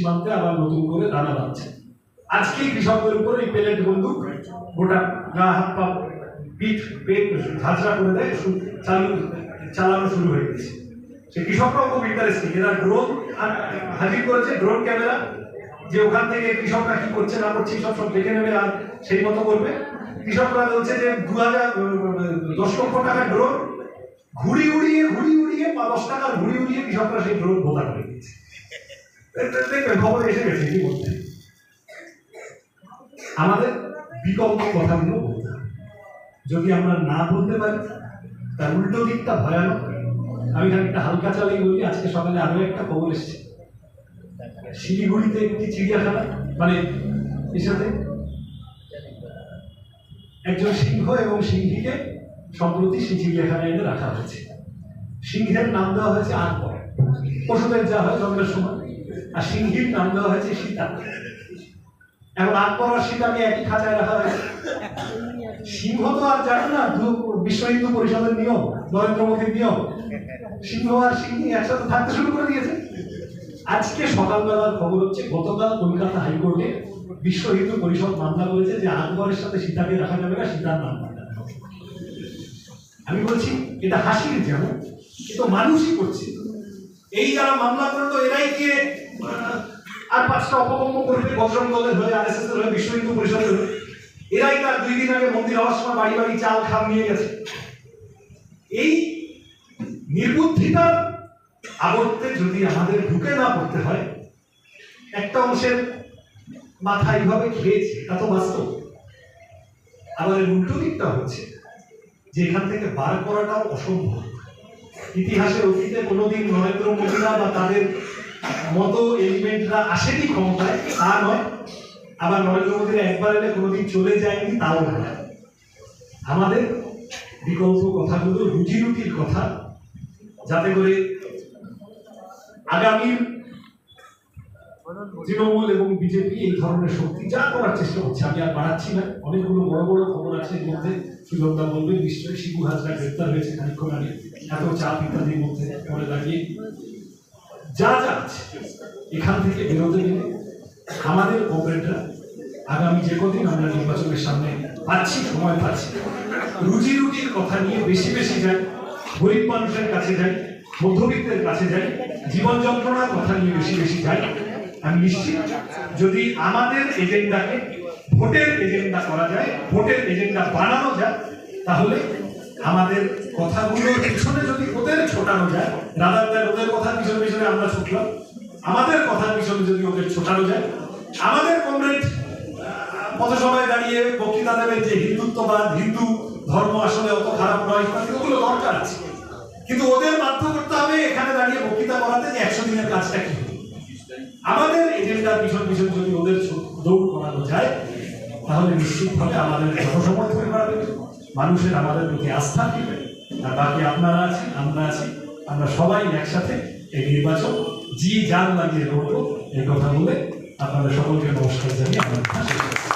সীমান্তে আবার নতুন করে দানা বাঁধছে। আজকে কৃষকদের উপর এই পেলেট বন্দুক, গোটা গা, হাত, পা, পিঠ, পেট ঝাঁঝরা করে দেয় চালু চালানো শুরু হয়ে গেছে। সে কৃষকরাও খুব ইন্টারেস্টিং এরা ড্রোন হাজির করেছে ড্রোন ক্যামেরা যে ওখান থেকে কৃষকরা কি করছে, না করছে, সব সব দেখে নেবে আর সেই মতো করবে। কৃষকরা বলছে যে দু হাজার দশ লক্ষ টাকা ড্রোন ঘুড়ি উড়িয়ে ঘুড়ি উড়িয়ে, বা দশ টাকার ঘুড়ি উড়িয়ে কৃষকরা সেই ড্রোন ভোতা করে দিয়েছে এসে আমাদের বিকল্প কথাগুলো বলতে হবে। যদি আমরা না বলতে পারি, তার উল্টো দিকটা ভয়ানক। আমি খানিকটা হালকা চালাই বলি, আজকে সকালে আরও একটা খবর এসেছে। শিলিগুড়িতে একটি চিড়িয়াখানা মানে এর সাথে একজন সিংহ এবং সিংহীকে সম্প্রতি সেই চিড়িয়াখানায় এনে রাখা হয়েছে। সিংহের নাম দেওয়া হয়েছে আকবর। পশুদের যা হয় জন্মের সময়। আর সিংহীর নাম দেওয়া হয়েছে সীতা। এখন আকবর আর সীতাকে একই খাঁচায় রাখা হয়েছে। সিংহ তো আর জানে না বিশ্ব হিন্দু পরিষদের নিয়ম, নরেন্দ্র মোদীর নিয়ম। সিংহ আর সিংহী একসাথে থাকতে শুরু করে দিয়েছে। আজকে সকালবেলার খবর হচ্ছে, গতকাল কলকাতা হাইকোর্টে বিশ্ব হিন্দু পরিষদ মামলা করেছে যে আকবরের সাথে সীতাকে রাখা যাবে না, সীতার নাম আমি বলছি, এটা হাসির যেমন, কিন্তু মানুষই করছে। এই যারা মামলা করল এরাই আহ, আর পাঁচটা অপকর্ম করবে বজরং দলের হয়ে আর এস এস হয়ে বিশ্ব হিন্দু পরিষদের হয়ে। এরাই তার দুই দিন আগে মন্দির হওয়ার সময় বাড়ি বাড়ি চাল খাম নিয়ে গেছে। এই নির্বুদ্ধিতার আবর্তে যদি আমাদের ঢুকে না পড়তে হয় একটা অংশের মাথা এইভাবে খেয়েছে তা তো বাস্তব। আবার উল্টো দিকটা হচ্ছে যে এখান থেকে বার করাটাও অসম্ভব। ইতিহাসে অতীতে কোনোদিন নরেন্দ্র মোদীরা বা তাদের মতো এলিমেন্টরা আসেনি ক্ষমতায়, তা নয়। আবার নরেন্দ্র মোদীরা একবার এলে কোনোদিন চলে যায়নি, তাও আমাদের বিকল্প কথাগুলো রুটি রুটির কথা, যাতে করে আগামীর তৃণমূল এবং বিজেপি এই ধরনের শক্তি যা করার চেষ্টা করছে, আমি আর বাড়াচ্ছি না। অনেকগুলো বড় বড় খবর আছে এর মধ্যে। সুযোগদা বলবে নিশ্চয়ই শিবু হাজরা গ্রেপ্তার হয়েছে খানিক্ষণ আগে। এত চাপ ইত্যাদির মধ্যে পরে লাগিয়ে যা যা আছে, এখান থেকে বেরোতে গেলে আমাদের কমরেডরা আগামী যে কদিন আমরা নির্বাচনের সামনে পাচ্ছি, সময় পাচ্ছি, রুজি রুটির কথা নিয়ে বেশি বেশি যাই, গরিব মানুষের কাছে যাই, মধ্যবিত্তের কাছে যাই, জীবন যন্ত্রণার কথা নিয়ে বেশি বেশি যাই আমি নিশ্চিত, যদি আমাদের এজেন্ডাকে ভোটের এজেন্ডা করা যায়, ভোটের এজেন্ডা বানানো যায়, তাহলে আমাদের কথাগুলোর পিছনে যদি ওদের ছোটানো যায় দেন ওদের কথার পিছনে পিছনে আমরা ছুটলাম, আমাদের কথার পিছনে যদি ওদের ছোটানো যায়, আমাদের কমরেড পথসভায় দাঁড়িয়ে বক্তৃতা দেবেন যে হিন্দুত্ববাদ, হিন্দু ধর্ম আসলে অত খারাপ নয় ওগুলো দরকার আছে। কিন্তু ওদের বাধ্য করতে হবে এখানে দাঁড়িয়ে বক্তৃতা করাতে যে একশো দিনের কাজটা কি? হবে। বিষয় পিছন যদি ওদের দৌড় করানো যায়, তাহলে নিশ্চিতভাবে আমাদের জনসমর্থন বাড়বে, মানুষের আমাদের প্রতি আস্থা দিবে আর বাকি আপনারা আছেন আমরা আছি, আমরা সবাই একসাথে এই নির্বাচন জি যান লাগিয়ে করব এই কথা বলে আপনাদের সকলকে নমস্কার জানিয়ে আমার।